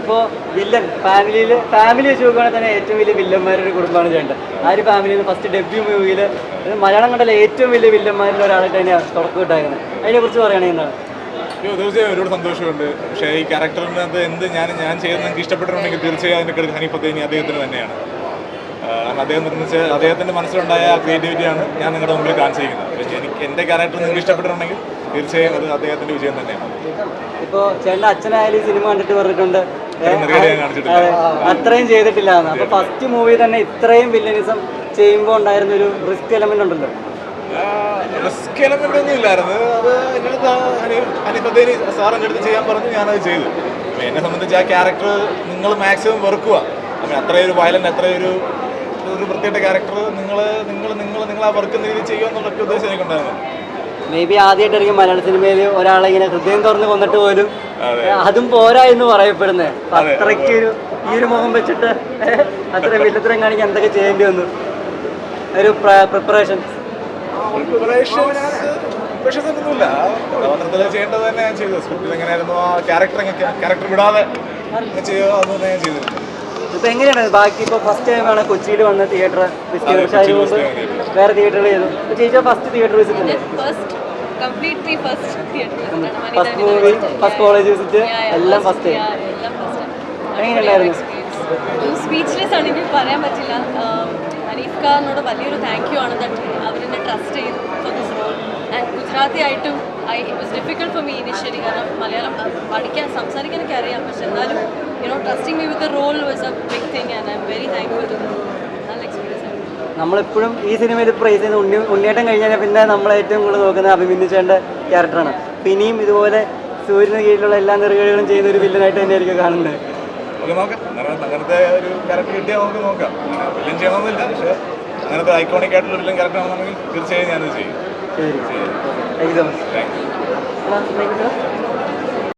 ഇപ്പോൾ വില്ലൻ ഫാമിലിയിൽ ഫാമിലി വെച്ച് നോക്കുകയാണെങ്കിൽ തന്നെ ഏറ്റവും വലിയ വില്ലന്മാരുടെ കുടുംബമാണ് ചേട്ടൻ ആ ഒരു ഫാമിലിയിൽ നിന്ന് ഫസ്റ്റ് ഡെബ്യൂ മൂവിയിൽ മലയാളം കണ്ടല്ല ഏറ്റവും വലിയ വില്ലന്മാരിൽ ഒരാളായിട്ട് തന്നെയാണ് തുടക്കം ഇട്ടായിരുന്നത് അതിനെക്കുറിച്ച് പറയുകയാണെങ്കിൽ എന്താണ്? തീർച്ചയായും ഒരുപാട് സന്തോഷമുണ്ട്. പക്ഷേ ഈ ക്യാരക്ടറിനകത്ത് എന്ത് ഞാൻ ഞാൻ ചെയ്യുന്നത് എനിക്ക് ഇഷ്ടപ്പെട്ടിട്ടുണ്ടെങ്കിൽ തീർച്ചയായും അതിന്റെ ഹനി ഹനീഫത്തേനി അദ്ദേഹത്തിന് തന്നെയാണ്. കാരണം അദ്ദേഹം നിർമ്മിച്ച അദ്ദേഹത്തിന്റെ മനസ്സിലുണ്ടായ ആ ക്രിയേറ്റിവിറ്റിയാണ് ഞാൻ നിങ്ങളുടെ മുമ്പിൽ കാണിച്ചിരിക്കുന്നത്. പക്ഷേ എനിക്ക് എന്റെ ക്യാരക്ടർ നിങ്ങൾക്ക് ഇഷ്ടപ്പെട്ടിട്ടുണ്ടെങ്കിൽ തീർച്ചയായും അത് അദ്ദേഹത്തിന്റെ വിജയം തന്നെയാണ്. ഇപ്പോൾ ചേട്ടന്റെ അച്ഛനായാലും സിനിമ കണ്ടിട്ട് പറഞ്ഞിട്ടുണ്ട് അത്രയും ചെയ്തിട്ടില്ല അപ്പൊ ഫസ്റ്റ് മൂവി തന്നെ ഇത്രയും വില്ലനിസം ചെയ്യുമ്പോൾ ഉണ്ടായിരുന്ന ഒരു റിസ്ക് എലമെന്റ് ഉണ്ടല്ലോ. റിസ്ക് എലമെന്റ് ഒന്നും ഇല്ലായിരുന്നു. അത് ഹനീഫ് സാർ എന്റെ അടുത്ത് ചെയ്യാൻ പറഞ്ഞു ഞാനത് ചെയ്തു. എന്നെ സംബന്ധിച്ച് ആ ക്യാരക്ടർ നിങ്ങൾ മാക്സിമം വെറുക്കുക അപ്പം അത്രയൊരു വയലന്റ് അത്രയൊരു ഒരു പ്രത്യേക ക്യാരക്ടർ നിങ്ങൾ നിങ്ങൾ നിങ്ങൾ നിങ്ങൾ ആ വർക്ക് രീതിയിൽ ചെയ്യുക എന്നുള്ളൊക്കെ ഉദ്ദേശം എനിക്കുണ്ടായിരുന്നു. മേ ബി ആദ്യമായിട്ടായിരിക്കും മലയാള സിനിമയിൽ ഒരാളെ ഇങ്ങനെ ഹൃദയം തുറന്ന് കൊന്നിട്ട് പോലും അതും. പോരാ എന്ന് പറയപ്പെടുന്നത് അത്രയ്ക്ക് ഒരു ഈ ഒരു മുഖം വെച്ചിട്ട് അത്ര വില്ലത്തരം കാണിക്കാൻ എന്തൊക്കെ ചെയ്യേണ്ടി വന്നു? ഒരു പ്രിപ്പറേഷൻ കഥാപാത്രത്തിൽ ചെയ്യേണ്ടത് തന്നെ ഞാൻ ചെയ്തു. സ്ക്രിപ്റ്റിൽ എങ്ങനെയായിരുന്നു ആ ക്യാരക്ടർ ക്യാരക്ടർ വിടാതെ ചെയ്യുക അത് തന്നെ ഞാൻ ചെയ്തിട്ടുണ്ട് ഇപ്പൊ എങ്ങനെയാണ്? ബാക്കി ഇപ്പൊ ഫസ്റ്റ് ടൈമാണ് കൊച്ചിയിൽ വന്ന തിയേറ്റർ വിസിറ്റ് ചെയ്തത് അതിന് മുമ്പ് വേറെ തിയേറ്ററുകൾ ചെയ്തു. ചേച്ചി first theatre visit first completely first theatre first movie first college visit എല്ലാം ഫസ്റ്റ് എങ്ങനെയുണ്ടായിരുന്നു? സ്പീച്ച്ലെസ് ആണ് എനിക്ക് പറയാൻ പറ്റില്ല. അനീഫ് ഖാനോട് വലിയൊരു താങ്ക് യു ആണ് അവർ എന്നെ ട്രസ്റ്റ് ചെയ്തു for this role and Gujarati ആയിട്ടും I it was difficult for me initially കാരണം മലയാളം പഠിക്കാൻ സംസാരിക്കാനൊക്കെ അറിയാം. പക്ഷെ എന്നാലും you know trusting me with role was a big thing and I'm very thankful to നല്ല എക്സ്പീരിയൻസ് ആയിരുന്നു നമ്മളെപ്പോഴും ഈ സിനിമയിൽ പ്രൈസ് ചെയ്യുന്ന ഉണ്ണി ഉണ്ണിയേട്ടൻ കഴിഞ്ഞാൽ പിന്നെ നമ്മൾ ഏറ്റവും കൂടുതൽ നോക്കുന്നത് അഭിമന്യുച്ചേന്റെ ക്യാരക്ടറാണ് അപ്പം ഇനിയും ഇതുപോലെ സൂര്യന് കീഴിലുള്ള എല്ലാ നിറകളും ചെയ്യുന്ന ഒരു വില്ലനായിട്ട് തന്നെയായിരിക്കും കാണുന്നത്. നമുക്ക് നോക്കാം. അങ്ങനെ അങ്ങനത്തെ ഒരു ക്യാരക്ടർ കിട്ടിയാൽ നമുക്ക് നോക്കാം. അങ്ങനെ വില്ലൻ ചെയ്യണമെന്നില്ല. പക്ഷേ അങ്ങനത്തെ ഐക്കോണിക് ആയിട്ടുള്ള വില്ലൻ ക്യാരക്ടർ ആണെന്നുണ്ടെങ്കിൽ തീർച്ചയായും ഞാനത് ചെയ്യും. ശരി. ചെയ്യും